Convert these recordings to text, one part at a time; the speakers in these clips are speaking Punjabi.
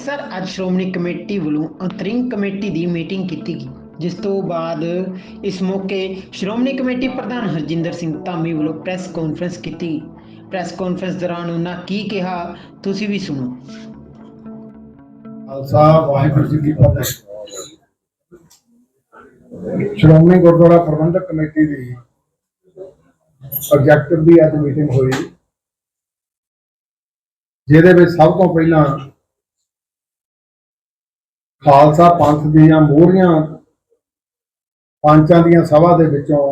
ਅੰਮ੍ਰਿਤਸਰ ਅੱਜ ਸ਼੍ਰੋਮਣੀ ਕਮੇਟੀ ਵੱਲੋਂ ਅੰਤਰਿੰਗ ਕਮੇਟੀ ਦੀ ਮੀਟਿੰਗ ਕੀਤੀ ਗਈ, ਜਿਸ ਤੋਂ ਬਾਅਦ ਇਸ ਮੌਕੇ ਸ਼੍ਰੋਮਣੀ ਕਮੇਟੀ ਪ੍ਰਧਾਨ ਹਰਜਿੰਦਰ ਸਿੰਘ ਧਾਮੀ ਵੱਲੋਂ ਪ੍ਰੈਸ ਕਾਨਫਰੰਸ ਕੀਤੀ ਗਈ। ਪ੍ਰੈਸ ਕਾਨਫਰੰਸ ਦੌਰਾਨ ਉਹਨਾਂ ਕੀ ਕਿਹਾ, ਤੁਸੀਂ ਵੀ ਸੁਣੋ। ਖਾਲਸਾ, ਵਾਹਿਗੁਰੂ ਜੀ ਕੀ ਫਤਿਹ। ਸ਼੍ਰੋਮਣੀ ਗੁਰਦੁਆਰਾ ਪ੍ਰਬੰਧਕ ਕਮੇਟੀ ਦੀ ਆਬਜੈਕਟਿਵ ਦੀ ਅੱਜ ਮੀਟਿੰਗ ਹੋਈ। ਜਿਹਦੇ ਵਿੱਚ ਸਭ ਤੋਂ ਪਹਿਲਾਂ ਖਾਲਸਾ ਪੰਥ ਦੀਆਂ ਮੋਹਰੀਆਂ ਪੰਚਾਂ ਦੀਆਂ ਸਭਾ ਦੇ ਵਿੱਚੋਂ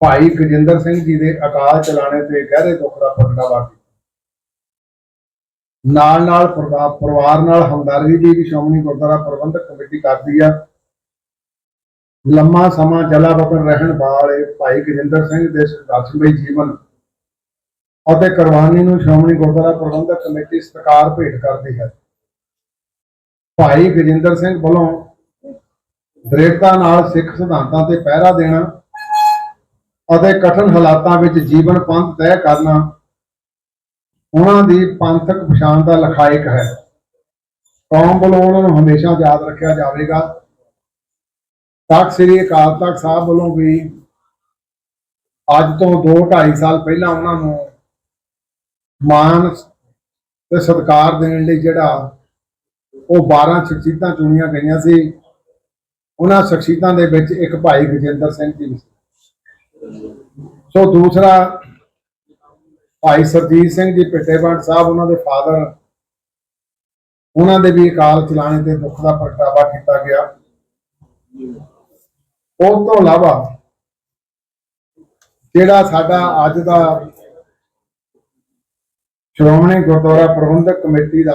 ਭਾਈ ਗਜਿੰਦਰ ਸਿੰਘ ਜੀ ਦੇ ਅਕਾਲ ਚਲਾਣੇ ਤੇ ਗਹਿਰੇ ਦੁੱਖ ਦਾ ਪ੍ਰਗਟਾਵਾ ਕੀਤਾ। ਨਾਲ ਨਾਲ ਪਰਿਵਾਰ ਨਾਲ ਹਮਦਰਦੀ ਦੀ ਵੀ ਸ਼੍ਰੋਮਣੀ ਗੁਰਦੁਆਰਾ ਪ੍ਰਬੰਧਕ ਕਮੇਟੀ ਕਰਦੀ ਆ। ਲੰਮਾ ਸਮਾਂ ਜਲਾ ਵਤਨ ਰਹਿਣ ਵਾਲੇ ਭਾਈ ਗਜਿੰਦਰ ਸਿੰਘ ਦੇ ਸੰਘਰਸ਼ਮਈ ਜੀਵਨ ਅਤੇ ਕੁਰਬਾਨੀ ਨੂੰ ਸ਼੍ਰੋਮਣੀ ਗੁਰਦੁਆਰਾ ਪ੍ਰਬੰਧਕ ਕਮੇਟੀ ਸਤਿਕਾਰ ਭੇਟ ਕਰਦੀ ਹੈ। ਭਾਈ ਗਜਿੰਦਰ ਸਿੰਘ ਵੱਲੋਂ ਦ੍ਰਿੜਤਾ ਨਾਲ ਸਿੱਖ ਸਿਧਾਂਤਾਂ ਤੇ ਪਹਿਰਾ ਦੇਣਾ ਅਤੇ ਕਠਨ ਹਾਲਾਤਾਂ ਵਿੱਚ ਜੀਵਨ ਪੰਥ ਤੈਅ ਕਰਨਾ ਉਹਨਾਂ ਦੀ ਪੰਥਕ ਪਛਾਣ ਦਾ ਲਖਾਇਕ ਹੈ। ਕੌਮ ਵੱਲੋਂ ਉਹਨਾਂ ਨੂੰ ਹਮੇਸ਼ਾ ਯਾਦ ਰੱਖਿਆ ਜਾਵੇਗਾ। ਤਖਤ ਸ੍ਰੀ ਅਕਾਲ ਤਖਤ ਸਾਹਿਬ ਵੱਲੋਂ ਵੀ ਅੱਜ ਤੋਂ 2 2.5 ਸਾਲ ਪਹਿਲਾਂ ਉਹਨਾਂ ਨੂੰ ਮਾਨ ਤੇ ਸਤਿਕਾਰ ਦੇਣ ਲਈ ਜਿਹੜਾ ਉਹ 12 ਸ਼ਖਸੀਅਤਾਂ ਚੁਣੀਆਂ ਗਈਆਂ ਸੀ। ਉਹਨਾਂ ਸ਼ਖਸੀਅਤਾਂ ਦੇ ਵਿੱਚ ਇੱਕ ਭਾਈ ਗਜਿੰਦਰ ਸਿੰਘ ਜੀ ਸੀ। ਸੋ ਦੂਸਰਾ ਭਾਈ ਸਰਜੀਤ ਸਿੰਘ ਜੀ ਪਿੱਟੇਵੰਡ ਸਾਹਿਬ, ਉਹਨਾਂ ਦੇ ਫਾਦਰ। ਉਹਨਾਂ ਦੇ ਵੀ ਅਕਾਲ ਚਲਾਣੇ ਤੇ ਦੁੱਖ ਦਾ ਪ੍ਰਗਟਾਵਾ ਕੀਤਾ ਗਿਆ। ਉਸ ਤੋਂ ਇਲਾਵਾ ਜਿਹੜਾ ਸਾਡਾ ਅੱਜ ਦਾ ਸ਼੍ਰੋਮਣੀ ਗੁਰਦੁਆਰਾ ਪ੍ਰਬੰਧਕ ਕਮੇਟੀ ਦਾ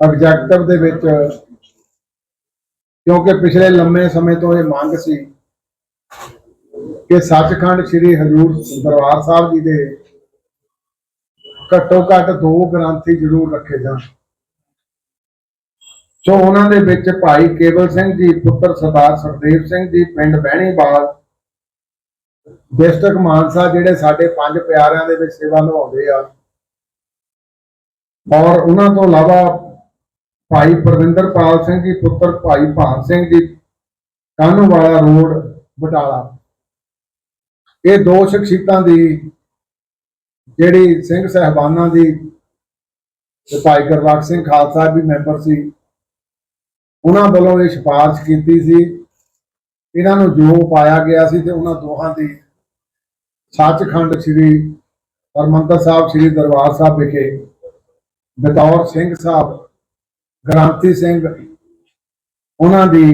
ਆਬਜੈਕਟਿਵ ਦੇ ਵਿੱਚ, ਕਿਉਂਕਿ ਪਿਛਲੇ ਲੰਮੇ ਸਮੇਂ ਤੋਂ ਇਹ ਮੰਗ ਸੀ ਕਿ ਸੱਚਖੰਡ ਸ੍ਰੀ ਹਜੂਰ ਦਰਬਾਰ ਸਾਹਿਬ ਜੀ ਦੇ ਘੱਟੋ ਘੱਟ ਦੋ ਗ੍ਰੰਥੀ ਜ਼ਰੂਰ ਰੱਖੇ ਜਾਣ। ਸੋ ਉਹਨਾਂ ਦੇ ਵਿੱਚ ਭਾਈ ਕੇਵਲ ਸਿੰਘ ਜੀ, ਪੁੱਤਰ ਸਰਦਾਰ ਸਰਦੇਵ ਸਿੰਘ ਜੀ, ਪਿੰਡ ਬਹਿਣੀਵਾਲ, ਡਿਸਟ੍ਰਿਕਟ ਮਾਨਸਾ ਜਿਹੜੇ ਸਾਡੇ ਪੰਜ ਪਿਆਰਿਆਂ ਦੇ ਵਿੱਚ ਸੇਵਾ ਨਿਭਾਉਂਦੇ ਆ। ਔਰ ਉਹਨਾਂ ਤੋਂ ਇਲਾਵਾ ਭਾਈ ਪਰਵਿੰਦਰਪਾਲ ਸਿੰਘ ਜੀ ਪੁੱਤਰ ਭਾਈ ਭਾਨ ਸਿੰਘ ਜੀ, ਕਾਨੂੰਵਾਲਾ ਰੋਡ, ਬਟਾਲਾ। ਇਹ ਦੋ ਸ਼ਖਸੀਅਤਾਂ ਦੀ ਜਿਹੜੀ ਸਿੰਘ ਸਹਿਬਾਨਾਂ ਦੀ ਤੇ ਭਾਈ ਗੁਰਬਖਸ਼ ਸਿੰਘ ਖਾਲਸਾ ਵੀ ਮੈਂਬਰ ਸੀ, ਉਹਨਾਂ ਵੱਲੋਂ ਇਹ ਸਿਫਾਰਿਸ਼ ਕੀਤੀ ਸੀ। ਇਹਨਾਂ ਨੂੰ ਜੋ ਪਾਇਆ ਗਿਆ ਸੀ ਤੇ ਉਹਨਾਂ ਦੋਹਾਂ ਦੀ ਸੱਚਖੰਡ ਸ੍ਰੀ ਹਰਮੰਦਰ ਸਾਹਿਬ, ਸ੍ਰੀ ਦਰਬਾਰ ਸਾਹਿਬ ਵਿਖੇ ਬਤੌਰ ਸਿੰਘ ਸਾਹਿਬ ਗ੍ਰਾਂਤੀ ਸਿੰਘ, ਉਹਨਾਂ ਦੀ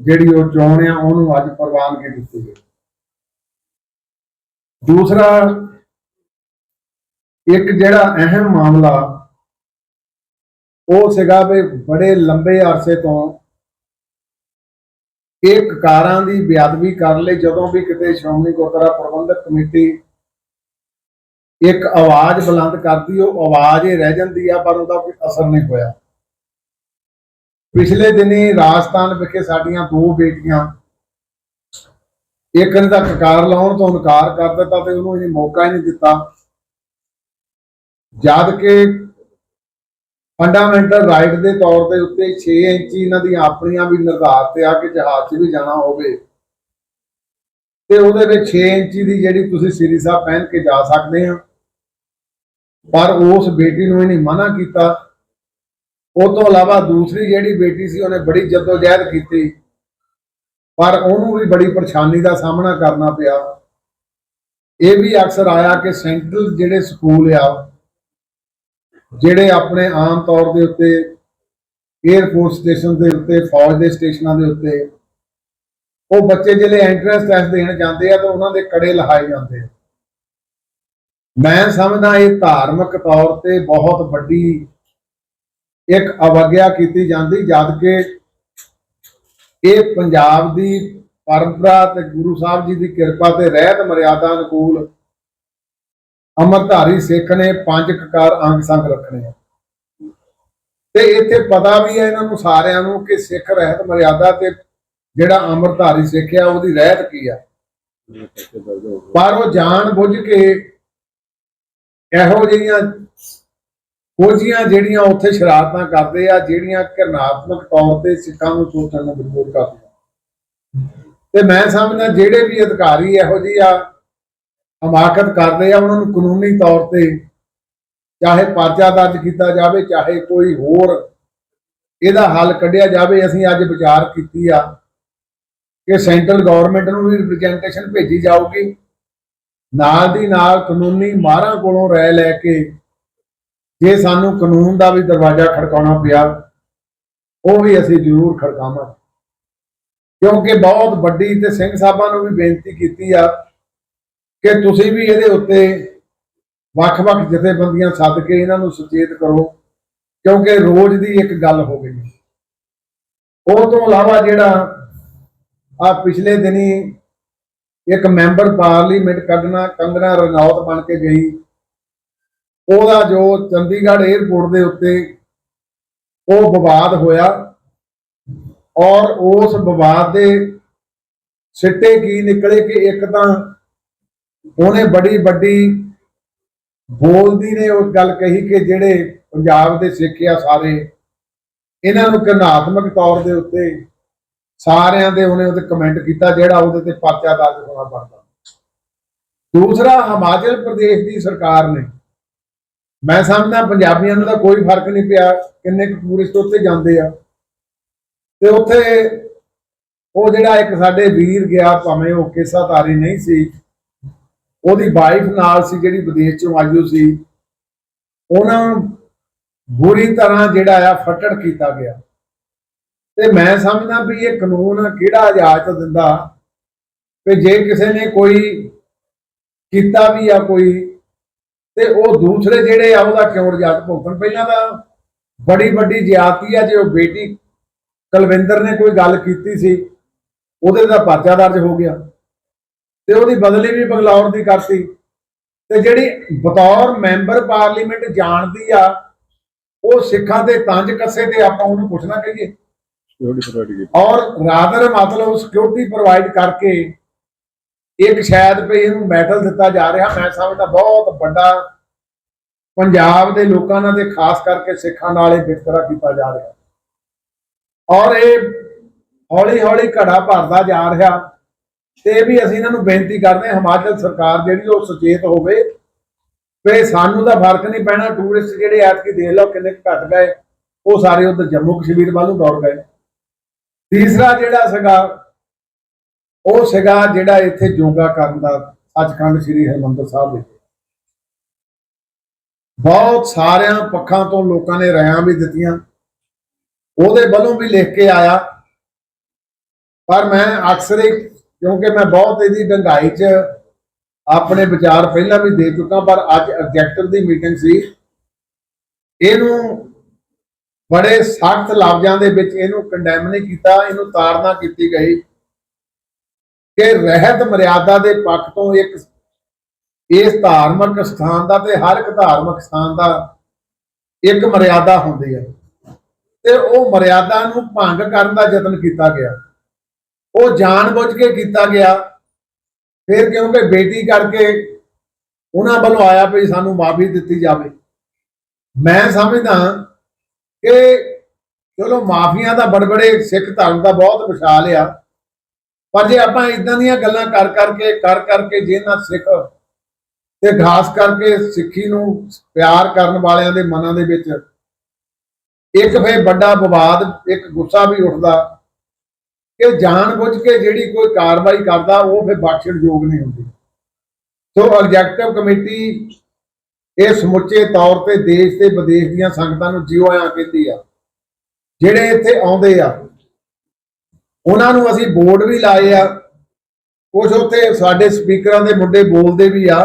ਜਿਹੜੀ ਉਹ ਚੋਣ ਆ, ਉਹਨੂੰ ਅੱਜ ਪ੍ਰਵਾਨਗੀ ਦਿੱਤੀ ਗਈ। ਦੂਸਰਾ, ਇੱਕ ਜਿਹੜਾ ਅਹਿਮ ਮਾਮਲਾ, ਉਹ ਸੀਗਾ ਵੀ ਬੜੇ ਲੰਬੇ ਅਰਸੇ ਤੋਂ ਇਹ ਕਕਾਰਾਂ ਦੀ ਬੇਅਦਬੀ ਕਰਨ ਲਈ ਜਦੋਂ ਵੀ ਕਿਤੇ ਸ਼੍ਰੋਮਣੀ ਗੁਰਦੁਆਰਾ ਪ੍ਰਬੰਧਕ ਕਮੇਟੀ ਇੱਕ ਆਵਾਜ਼ ਬੁਲੰਦ ਕਰਦੀ, ਉਹ ਆਵਾਜ਼ ਹੀ ਰਹਿ ਜਾਂਦੀ ਆ, ਪਰ ਉਹਦਾ ਕੋਈ ਅਸਰ ਨਹੀਂ ਹੋਇਆ। ਪਿਛਲੇ ਦਿਨੀ ਰਾਜਸਥਾਨ ਵਿਖੇ ਸਾਡੀਆਂ ਦੋ ਬੇਟੀਆਂ ਇੱਕ ਨੇ ਤਾਂ ਕਕਾਰ ਲਾਉਣ ਤੋਂ ਇਨਕਾਰ ਕਰ ਦਿੱਤਾ ਤੇ ਉਹਨੂੰ ਇਹ ਮੌਕਾ ਹੀ ਨਹੀਂ ਦਿੱਤਾ। ਜਦ ਕਿ ਫੰਡਾਮੈਂਟਲ ਰਾਈਟ ਦੇ ਤੌਰ ਦੇ ਉੱਤੇ 6 ਇੰਚੀ ਇਹਨਾਂ ਦੀਆਂ ਆਪਣੀਆਂ ਵੀ ਨਿਰਧਾਰਤ ਆ ਕਿ ਜਹਾਜ਼ 'ਚ ਵੀ ਜਾਣਾ ਹੋਵੇ, ਤੇ ਉਹਦੇ ਵਿੱਚ 6 ਇੰਚੀ ਦੀ ਜਿਹੜੀ ਤੁਸੀਂ ਸ੍ਰੀ ਸਾਹਿਬ ਪਹਿਨ ਕੇ ਜਾ ਸਕਦੇ ਆ। ਪਰ ਉਸ ਬੇਟੀ ਨੂੰ ਇਹਨੇ ਮਨਾ ਕੀਤਾ ਉਹ ਤੋਂ ਇਲਾਵਾ ਦੂਸਰੀ ਜਿਹੜੀ ਬੇਟੀ ਸੀ, ਉਹਨੇ ਬੜੀ ਜਦੋਜਹਿਦ ਕੀਤੀ। ਪਰ ਉਹਨੂੰ ਵੀ ਬੜੀ ਪਰੇਸ਼ਾਨੀ ਦਾ ਸਾਹਮਣਾ ਕਰਨਾ ਪਿਆ। ਇਹ ਵੀ ਅਕਸਰ ਆਇਆ ਕਿ ਸੈਂਟਰਲ ਜਿਹੜੇ ਸਕੂਲ ਆ, ਜਿਹੜੇ ਆਪਣੇ ਆਮ ਤੌਰ ਦੇ ਉੱਤੇ 에ਅਰਫੋਰਸ ਸਟੇਸ਼ਨ ਦੇ ਉੱਤੇ, ਫੌਜ ਦੇ ਸਟੇਸ਼ਨਾਂ ਦੇ ਉੱਤੇ, ਉਹ ਬੱਚੇ ਜਿਹੜੇ ਐਂਟਰੈਂਸ ਟੈਸਟ ਦੇਣ ਜਾਂਦੇ ਆ, ਤਾਂ ਉਹਨਾਂ ਦੇ ਕੜੇ ਲਹਾਏ ਜਾਂਦੇ ਆ। ਮੈਂ ਸਮਝਦਾ ਇਹ ਧਾਰਮਿਕ ਤੌਰ ਤੇ ਬਹੁਤ ਵੱਡੀ ਇੱਕ ਅਵਗਿਆ ਕੀਤੀ ਜਾਂਦੀ, ਜਦ ਕਿ ਇਹ ਪੰਜਾਬ ਦੀ ਪਰੰਪਰਾ ਤੇ ਗੁਰੂ ਸਾਹਿਬ ਜੀ ਦੀ ਕਿਰਪਾ ਤੇ ਰਹਿਤ ਮਰਿਆਦਾ ਅਨੁਕੂਲ ਅਮਰਧਾਰੀ ਸਿੱਖ ਨੇ ਪੰਜ ਕਕਾਰ ਅੰਗ ਸੰਗ ਰੱਖਣੇ ਆ। ਤੇ ਇੱਥੇ ਪਤਾ ਵੀ ਹੈ ਇਹਨਾਂ ਨੂੰ ਸਾਰਿਆਂ ਨੂੰ ਕਿ ਸਿੱਖ ਰਹਿਤ ਮਰਿਆਦਾ ਤੇ ਜਿਹੜਾ ਅਮਰਧਾਰੀ ਸਿੱਖ ਆ, ਉਹਦੀ ਰਹਿਤ ਕੀ ਆ? ਪਰ ਉਹ ਜਾਣ ਬੁੱਝ ਕੇ ਇਹੋ ਜਿਹੀਆਂ ਕੁਝੀਆਂ ਜਿਹੜੀਆਂ ਉੱਥੇ ਸ਼ਰਾਰਤਾਂ ਕਰਦੇ ਆ, ਜਿਹੜੀਆਂ ਘਰਨਾਤਮਕ ਤੌਰ ਤੇ ਸਿੱਖਾਂ ਨੂੰ ਸੋਚਣ ਨੂੰ ਮਜਬੂਰ ਕਰਦੀਆਂ। ਤੇ ਮੈਂ ਸਮਝਦਾ ਜਿਹੜੇ ਵੀ ਅਧਿਕਾਰੀ ਇਹੋ ਜਿਹੀ ਆ, ਹਮਾਕਤ ਕਰਦੇ ਆ, ਉਹਨਾਂ ਨੂੰ ਕਾਨੂੰਨੀ ਤੌਰ ਤੇ ਚਾਹੇ ਪਰਚਾ ਦਰਜ ਕੀਤਾ ਜਾਵੇ, ਚਾਹੇ ਕੋਈ ਹੋਰ ਇਹਦਾ ਹੱਲ ਕੱਢਿਆ ਜਾਵੇ, ਅਸੀਂ ਅੱਜ ਵਿਚਾਰ ਕੀਤੀ ਆ ਕਿ ਸੈਂਟਰਲ ਗਵਰਨਮੈਂਟ ਨੂੰ ਵੀ ਰਿਪਰੈਜ਼ੈਂਟੇਸ਼ਨ ਭੇਜੀ ਜਾਊਗੀ। ਨਾਲ ਦੀ ਨਾਲ ਕਾਨੂੰਨੀ ਮਾਹਰਾਂ ਕੋਲੋਂ ਰਾਏ ਲੈ ਕੇ ਜੇ ਸਾਨੂੰ ਕਾਨੂੰਨ ਦਾ ਵੀ ਦਰਵਾਜ਼ਾ ਖੜਕਾਉਣਾ ਪਿਆ, ਉਹ ਵੀ ਅਸੀਂ ਜ਼ਰੂਰ ਖੜਕਾਵਾਂਗੇ। ਕਿਉਂਕਿ ਬਹੁਤ ਵੱਡੀ ਤੇ ਸਿੰਘ ਸਾਹਿਬਾਂ ਨੂੰ ਵੀ ਬੇਨਤੀ ਕੀਤੀ ਆ ਕਿ ਤੁਸੀਂ ਵੀ ਇਹਦੇ ਉੱਤੇ ਵੱਖ-ਵੱਖ ਜਥੇਬੰਦੀਆਂ ਸੱਦ ਕੇ ਇਹਨਾਂ ਨੂੰ ਸੁਚੇਤ ਕਰੋ, ਕਿਉਂਕਿ ਰੋਜ਼ ਦੀ ਇੱਕ ਗੱਲ ਹੋ ਗਈ। ਉਹ ਤੋਂ ਇਲਾਵਾ ਜਿਹੜਾ ਆ ਪਿਛਲੇ ਦਿਨੀ ਇੱਕ ਮੈਂਬਰ ਪਾਰਲੀਮੈਂਟ ਕੱਢਣਾ ਕੰਗਨਾ ਰਣੌਤ ਬਣ ਕੇ ਗਈ ਉਹਦਾ ਜੋ ਚੰਡੀਗੜ੍ਹ 에ਅਰਪੋਰਟ ਦੇ ਉੱਤੇ ਉਹ ਵਿਵਾਦ ਹੋਇਆ ਔਰ ਉਸ ਵਿਵਾਦ ਦੇ ਸਿੱਟੇ ਕੀ ਨਿਕਲੇ ਕਿ ਇੱਕ ਤਾਂ ਉਹਨੇ ਬੜੀ ਵੱਡੀ ਬੋਲਦੀ ਨੇ ਉਹ ਗੱਲ ਕਹੀ ਕਿ ਜਿਹੜੇ ਪੰਜਾਬ ਦੇ ਸਿੱਖ ਆ ਸਾਰੇ, ਇਹਨਾਂ ਨੂੰ ਘਨਾਤਮਕ ਤੌਰ ਦੇ ਉੱਤੇ ਸਾਰਿਆਂ ਦੇ ਉਹਨੇ ਉਹਦੇ ਕਮੈਂਟ ਕੀਤਾ ਜਿਹੜਾ ਉਹਦੇ ਤੇ ਪਰਚਾ ਦਰਜ ਹੋਣਾ ਬਣਦਾ। ਦੂਸਰਾ, ਹਿਮਾਚਲ ਪ੍ਰਦੇਸ਼ ਦੀ ਸਰਕਾਰ ਨੇ ਮੈਂ ਸਮਝਦਾ ਪੰਜਾਬੀਆਂ ਨੂੰ ਤਾਂ ਕੋਈ ਫ਼ਰਕ ਨਹੀਂ ਪਿਆ ਕਿੰਨੇ ਕੁ ਟੂਰਿਸਟ ਉੱਥੇ ਜਾਂਦੇ ਆ। ਤੇ ਉੱਥੇ ਉਹ ਜਿਹੜਾ ਇੱਕ ਸਾਡੇ ਵੀਰ ਗਿਆ, ਭਾਵੇਂ ਉਹ ਕਿਸਾ ਤਾਰੀ ਨਹੀਂ ਸੀ, ਉਹਦੀ ਵਾਈਫ ਨਾਲ ਸੀ, ਜਿਹੜੀ ਵਿਦੇਸ਼ ਚੋਂ ਆਈ ਸੀ, ਉਹਨਾਂ ਨੂੰ ਬੁਰੀ ਤਰ੍ਹਾਂ ਜਿਹੜਾ ਆ ਫਟੜ ਕੀਤਾ ਗਿਆ। ਤੇ ਮੈਂ ਸਮਝਦਾ ਵੀ ਇਹ ਕਾਨੂੰਨ ਕਿਹੜਾ ਇਜਾਜ਼ਤ ਦਿੰਦਾ ਕਿ ਜੇ ਕਿਸੇ ਨੇ ਕੋਈ ਕੀਤਾ ਵੀ ਆ ਕੋਈ ਤੇ ਉਹ ਦੂਸਰੇ ਜਿਹੜੇ ਆ ਉਹਦਾ ਕਿਉਂ ਰਜਾਤ ਭੁਗਤਣ? ਪਹਿਲਾਂ ਤਾਂ ਬੜੀ ਵੱਡੀ ਜ਼ਿਆਦਤੀ ਆ ਜੇ ਉਹ ਬੇਟੀ ਕੁਲਵਿੰਦਰ ਨੇ ਕੋਈ ਗੱਲ ਕੀਤੀ ਸੀ ਉਹਦੇ ਦਾ ਪਰਚਾ ਦਰਜ ਹੋ ਗਿਆ। ਤੇ ਉਹਦੀ ਬਦਲੀ ਵੀ ਬੰਗਲੌਰ ਦੀ ਕਰਤੀ। ਤੇ ਜਿਹੜੀ ਬਤੌਰ ਮੈਂਬਰ ਪਾਰਲੀਮੈਂਟ ਜਾਣਦੀ ਆ ਉਹ ਸਿੱਖਾਂ ਦੇ ਤੰਜ ਕੱਸੇ ਤੇ ਆਪਾਂ ਉਹਨੂੰ ਨਾ ਕਹੀਏ। ਔਰ ਰਾਦਰ ਮਤਲਬ ਸਿਕਿਉਰਿਟੀ ਪ੍ਰੋਵਾਈਡ ਕਰਕੇ ਇੱਕ ਸ਼ਾਇਦ ਵੀ ਇਹਨੂੰ ਮੈਡਲ ਦਿੱਤਾ ਜਾ ਰਿਹਾ। ਮੈਂ ਸਮਝਦਾ ਬਹੁਤ ਵੱਡਾ ਪੰਜਾਬ ਦੇ ਲੋਕਾਂ ਨਾਲ ਤੇ ਖਾਸ ਕਰਕੇ ਸਿੱਖਾਂ ਨਾਲ ਇਹ ਵਿਤਕਰਾ ਕੀਤਾ ਜਾ ਰਿਹਾ। ਔਰ ਇਹ ਹੌਲੀ ਹੌਲੀ ਘੜਾ ਭਰਦਾ ਜਾ ਰਿਹਾ। ਤੇ ਵੀ ਅਸੀਂ ਇਹਨਾਂ ਨੂੰ ਬੇਨਤੀ ਕਰਦੇ ਹਾਂ, ਹਿਮਾਚਲ ਸਰਕਾਰ ਜਿਹੜੀ ਉਹ ਸੁਚੇਤ ਹੋਵੇ। ਵੀ ਸਾਨੂੰ ਤਾਂ ਫ਼ਰਕ ਨਹੀਂ ਪੈਣਾ ਟੂਰਿਸਟ ਜਿਹੜੇ ਐਤਕੀ ਦੇਖ ਲਓ ਕਿੰਨੇ ਕੁ ਘਟ ਗਏ, ਉਹ ਸਾਰੇ ਉਧਰ ਜੰਮੂ ਕਸ਼ਮੀਰ ਵੱਲ ਨੂੰ ਦੌੜ ਗਏ। ਤੀਸਰਾ ਜਿਹੜਾ ਸੀਗਾ ਉਹ ਸੀਗਾ ਜਿਹੜਾ ਇੱਥੇ ਯੋਗਾ ਕਰਨ ਦਾ ਸੱਚਖੰਡ ਸ੍ਰੀ ਹਰਿਮੰਦਰ ਸਾਹਿਬ ਵਿੱਚ ਬਹੁਤ ਸਾਰਿਆਂ ਪੱਖਾਂ ਤੋਂ ਲੋਕਾਂ ਨੇ ਰਾਇਆਂ ਵੀ ਦਿੱਤੀਆਂ। ਉਹਦੇ ਵੱਲੋਂ ਵੀ ਲਿਖ ਕੇ ਆਇਆ। ਪਰ ਮੈਂ ਅਕਸਰ ਹੀ, ਕਿਉਂਕਿ ਮੈਂ ਬਹੁਤ ਇਹਦੀ ਡੰਗਾਈ 'ਚ ਆਪਣੇ ਵਿਚਾਰ ਪਹਿਲਾਂ ਵੀ ਦੇ ਚੁੱਕਾ, ਪਰ ਅੱਜ ਐਗਜ਼ੈਕਟਿਵ ਦੀ ਮੀਟਿੰਗ ਸੀ। ਇਹਨੂੰ ਬੜੇ ਸਖਤ ਲਫ਼ਜ਼ਾਂ ਦੇ ਵਿੱਚ ਇਹਨੂੰ ਕੰਡੈਮ ਨਹੀਂ ਕੀਤਾ, ਇਹਨੂੰ ਤਾੜਨਾ ਕੀਤੀ ਗਈ। ਕਿ ਰਹਿਤ ਮਰਿਆਦਾ ਦੇ ਪੱਖ ਤੋਂ ਇੱਕ ਇਸ ਧਾਰਮਿਕ ਸਥਾਨ ਦਾ ਤੇ ਹਰ ਇੱਕ ਧਾਰਮਿਕ ਸਥਾਨ ਦਾ ਇੱਕ ਮਰਿਆਦਾ ਹੁੰਦੀ ਹੈ। ਤੇ ਉਹ ਮਰਿਆਦਾ ਨੂੰ ਭੰਗ ਕਰਨ ਦਾ ਯਤਨ ਕੀਤਾ ਗਿਆ। ਉਹ ਜਾਣਬੁੱਝ ਕੇ ਕੀਤਾ ਗਿਆ। ਫਿਰ ਕਿਉਂਕਿ ਬੇਟੀ ਕਰਕੇ ਉਹਨਾਂ ਵੱਲੋਂ ਆਇਆ ਵੀ ਸਾਨੂੰ ਮਾਫੀ ਦਿੱਤੀ ਜਾਵੇ। ਮੈਂ ਸਮਝਦਾ ਕਿ ਚਲੋ ਮਾਫੀਆਂ ਦਾ ਬੜਬੜੇ ਸਿੱਖ ਧਰਮ ਦਾ ਬਹੁਤ ਵਿਸ਼ਾਲ ਆ। ਪਰ ਜੇ ਆਪਾਂ ਇਦਾਂ ਦੀਆਂ ਗੱਲਾਂ ਕਰ ਕਰਕੇ ਕਰ ਕਰਕੇ ਜਿਹਨਾਂ ਸਿੱਖ ਤੇ ਖਾਸ ਕਰਕੇ ਸਿੱਖੀ ਨੂੰ ਪਿਆਰ ਕਰਨ ਵਾਲਿਆਂ ਦੇ ਮਨਾਂ ਦੇ ਵਿੱਚ ਇੱਕ ਫੇ ਵੱਡਾ ਵਿਵਾਦ, ਇੱਕ ਗੁੱਸਾ ਵੀ ਉੱਠਦਾ ਕਿ ਜਾਣਬੁੱਝ ਕੇ ਜਿਹੜੀ ਕੋਈ ਕਾਰਵਾਈ ਕਰਦਾ, ਉਹ ਫਿਰ ਬਖਸ਼ਣਯੋਗ ਨਹੀਂ ਹੁੰਦੀ। ਸੋ ਐਗਜ਼ੈਕਟਿਵ ਕਮੇਟੀ ਇਹ ਸਮੁੱਚੇ ਤੌਰ ਤੇ ਦੇਸ਼ ਤੇ ਵਿਦੇਸ਼ ਦੀਆਂ ਸੰਗਤਾਂ ਨੂੰ ਜਿਉਂ ਆਇਆਂ ਕਹਿੰਦੀ ਆ। ਜਿਹੜੇ ਇੱਥੇ ਆਉਂਦੇ ਆ ਉਹਨਾਂ ਨੂੰ ਅਸੀਂ ਬੋਰਡ ਵੀ ਲਾਏ ਆ। ਕੁਝ ਉੱਥੇ ਸਾਡੇ ਸਪੀਕਰਾਂ ਦੇ ਮੁੰਡੇ ਬੋਲਦੇ ਵੀ ਆ।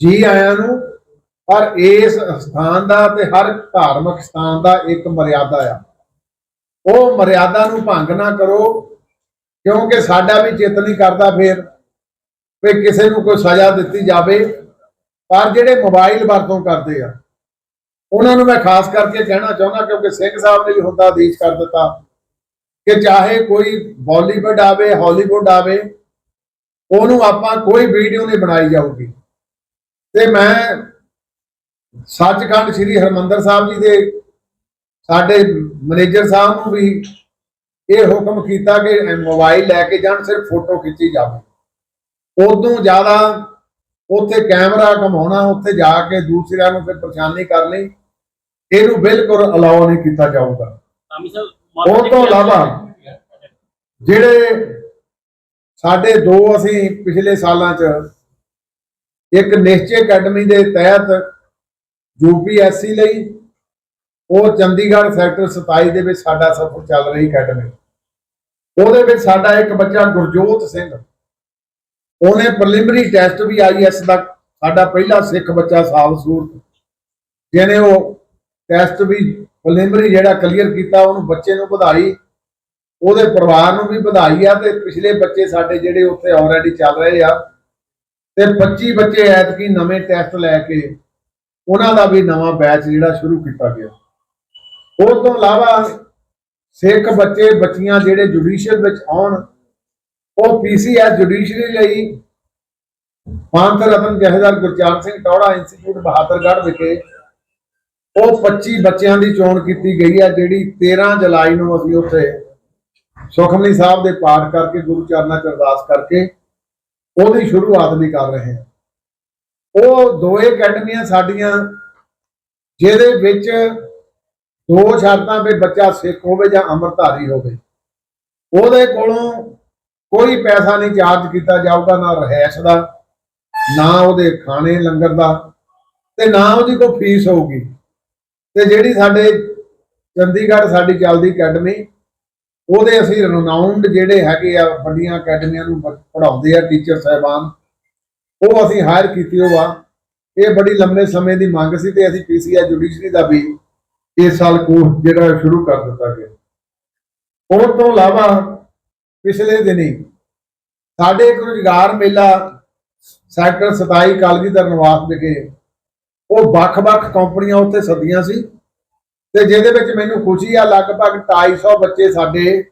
ਜੀ ਆਇਆਂ ਨੂੰ, ਪਰ ਇਸ ਸਥਾਨ ਦਾ ਤੇ ਹਰ ਧਾਰਮਿਕ ਸਥਾਨ ਦਾ ਇੱਕ ਮਰਿਆਦਾ ਆ। ਉਹ ਮਰਿਆਦਾ ਨੂੰ ਭੰਗ ਨਾ ਕਰੋ, ਕਿਉਂਕਿ ਸਾਡਾ ਵੀ ਚਿੱਤ ਨਹੀਂ ਕਰਦਾ ਫੇਰ ਵੀ ਕਿਸੇ ਨੂੰ ਕੋਈ ਸਜ਼ਾ ਦਿੱਤੀ ਜਾਵੇ। ਪਰ ਜਿਹੜੇ ਮੋਬਾਈਲ ਵਰਤੋਂ ਕਰਦੇ ਆ, ਉਹਨਾਂ ਨੂੰ ਮੈਂ ਖਾਸ ਕਰਕੇ ਕਹਿਣਾ ਚਾਹੁੰਦਾ ਕਿਉਂਕਿ ਸਿੰਘ ਸਾਹਿਬ ਨੇ ਵੀ ਹੁੰਦਾ ਆਦੇਸ਼ ਕਰ ਦਿੱਤਾ। ਕਿ ਚਾਹੇ ਕੋਈ ਬਾਲੀਵੁੱਡ ਆਵੇ, ਹਾਲੀਵੁੱਡ ਆਵੇ, ਉਹਨੂੰ ਆਪਾਂ ਕੋਈ ਵੀਡੀਓ ਨਹੀਂ ਬਣਾਈ ਜਾਊਗੀ। ਤੇ ਮੈਂ ਸੱਚਖੰਡ ਸ੍ਰੀ ਹਰਮੰਦਰ ਸਾਹਿਬ ਜੀ ਦੇ, ਸਾਡੇ ਮੈਨੇਜਰ ਸਾਹਿਬ ਨੂੰ ਵੀ ਇਹ ਹੁਕਮ ਕੀਤਾ ਕਿ ਮੋਬਾਈਲ ਲੈ ਕੇ ਜਾਣ, ਸਿਰਫ ਫੋਟੋ ਖਿੱਚੀ ਜਾਵੇ। ਉਦੋਂ ਜ਼ਿਆਦਾ ਉੱਥੇ ਕੈਮਰਾ ਕਮਾਉਣਾ ਉੱਥੇ ਜਾ ਕੇ ਦੂਸਰਿਆਂ ਨੂੰ ਫਿਰ ਪਰੇਸ਼ਾਨੀ ਕਰਨੀ, ਇਹਨੂੰ ਬਿਲਕੁਲ ਅਲਾਉ ਨਹੀਂ ਕੀਤਾ ਜਾਊਗਾ। ਆਮੀ ਸਾਹਿਬ ਉਹ ਤੋਂ ਇਲਾਵਾ ਜਿਹੜੇ ਸਾਡੇ ਦੋ ਅਸੀਂ ਪਿਛਲੇ ਸਾਲਾਂ 'ਚ ਇੱਕ ਨਿਸ਼ਚੈ ਅਕੈਡਮੀ ਦੇ ਤਹਿਤ ਯੂਪੀਐਸਸੀ ਲਈ ਉਹ ਚੰਡੀਗੜ੍ਹ ਸੈਕਟਰ 27 ਦੇ ਵਿੱਚ ਸਾਡਾ ਸਫ਼ਰ ਚੱਲ ਰਹੀ ਅਕੈਡਮੀ। ਉਹਦੇ ਵਿੱਚ ਸਾਡਾ ਇੱਕ ਬੱਚਾ ਗੁਰਜੋਤ ਸਿੰਘ। ਉਹਨੇ ਪ੍ਰੀਲਿਮਿਨਰੀ ਟੈਸਟ ਵੀ ਆਈਐਸ ਦਾ ਸਾਡਾ ਪਹਿਲਾ ਸਿੱਖ ਬੱਚਾ ਸਾਲ ਸੂਰਤ। ਜਿਹਨੇ ਉਹ ਟੈਸਟ ਵੀ ਪ੍ਰੀਲਿਮਿਨਰੀ ਜਿਹੜਾ ਕਲੀਅਰ ਕੀਤਾ, ਉਹਨੂੰ ਬੱਚੇ ਨੂੰ ਵਧਾਈ, ਉਹਦੇ ਪਰਿਵਾਰ ਨੂੰ ਵੀ ਵਧਾਈ ਆ ਤੇ ਪਿਛਲੇ ਬੱਚੇ ਸਾਡੇ ਜਿਹੜੇ ਉੱਥੇ ਆਲਰੇਡੀ ਚੱਲ ਰਹੇ ਆ। ਤੇ 25 ਬੱਚੇ ਐਤਕੀ ਨਵੇਂ ਟੈਸਟ ਲੈ ਕੇ, ਉਹਨਾਂ ਦਾ ਵੀ ਨਵਾਂ ਬੈਚ ਜਿਹੜਾ ਸ਼ੁਰੂ ਕੀਤਾ ਗਿਆ। ਉਹ ਤੋਂ ਇਲਾਵਾ ਸਿੱਖ ਬੱਚੇ, ਬੱਚੀਆਂ ਜਿਹੜੇ ਜੁਡੀਸ਼ੀਅਲ ਵਿੱਚ ਆਉਣ, ਉਹ ਪੀਸੀਐਸ ਜੁਡੀਸ਼ਰੀ ਲਈ ਪੰਥ ਰਤਨ ਜਹੇਦਾਰ ਗੁਰਚਰਨ ਸਿੰਘ ਟੌੜਾ ਇੰਸਟੀਚਿਊਟ ਬਹਾਦਰਗੜ੍ਹ ਵਿਖੇ ਉਹ 25 ਬੱਚਿਆਂ ਦੀ ਚੋਣ ਕੀਤੀ ਗਈ ਹੈ, ਜਿਹੜੀ 13 ਜੁਲਾਈ ਨੂੰ ਅਸੀਂ ਉੱਥੇ ਸੁਖਮਨੀ ਸਾਹਿਬ ਦੇ ਪਾਠ ਕਰਕੇ, ਗੁਰੂ ਚਰਨਾਂ 'ਚ ਅਰਦਾਸ ਕਰਕੇ ਉਹਦੀ ਸ਼ੁਰੂਆਤ ਵੀ ਕਰ ਰਹੇ ਹਾਂ। ਉਹ ਦੋਏ ਅਕੈਡਮੀਆਂ ਸਾਡੀਆਂ, ਜਿਹਦੇ ਵਿੱਚ ਦੋ ਸ਼ਰਤਾਂ 'ਤੇ ਬੱਚਾ ਸਿੱਖ ਹੋਵੇ ਜਾਂ ਅੰਮ੍ਰਿਤਧਾਰੀ ਹੋਵੇ, ਉਹਦੇ ਕੋਲੋਂ ਕੋਈ ਪੈਸਾ ਨਹੀਂ ਚਾਰਜ ਕੀਤਾ ਜਾਊਗਾ, ਨਾ ਰਹਿਸ਼ ਦਾ, ਨਾ ਉਹਦੇ ਖਾਣੇ ਲੰਗਰ ਦਾ ਤੇ ਨਾ ਉਹਦੀ ਕੋਈ ਫੀਸ ਹੋਊਗੀ। ਤੇ ਜਿਹੜੀ ਸਾਡੇ ਚੰਡੀਗੜ੍ਹ ਸਾਡੀ ਚੱਲਦੀ ਅਕੈਡਮੀ, ਉਹਦੇ ਅਸੀਂ ਰਨਾਊਂਡ ਜਿਹੜੇ ਹੈਗੇ ਆ, ਵੱਡੀਆਂ ਅਕੈਡਮੀਆਂ ਨੂੰ ਪੜਾਉਂਦੇ ਆ ਟੀਚਰ ਸਾਹਿਬਾਨ, ਉਹ ਅਸੀਂ ਹਾਇਰ ਕੀਤੀ ਉਹ ਆ ਇਹ ਬੜੀ ਲੰਮੇ ਸਮੇਂ ਦੀ ਮੰਗ ਸੀ ਤੇ ਅਸੀਂ ਪੀਸੀਆਈ ਜੁਡੀਸ਼ਰੀ ਦਾ ਵੀ ਇਸ ਸਾਲ ਕੋਰਸ ਜਿਹੜਾ ਸ਼ੁਰੂ ਕਰ ਦਿੱਤਾ ਗਿਆ। ਉਹ ਤੋਂ ਇਲਾਵਾ ਪਿਛਲੇ ਦਿਨੀ ਸਾਡੇ ਇੱਕ ਰੁਜ਼ਗਾਰ ਮੇਲਾ ਸੈਕਟਰ 27 ਕਾਲਗੀਧਰ ਨਿਵਾਸ ਵਿਖੇ ਉਹ ਵੱਖ-ਵੱਖ ਕੰਪਨੀਆਂ ਉੱਥੇ ਸੱਦੀਆਂ ਸੀ। ਤੇ ਜਿਹਦੇ ਵਿੱਚ ਮੈਨੂੰ ਖੁਸ਼ੀ ਆ, ਲਗਭਗ 250 ਬੱਚੇ ਸਾਡੇ,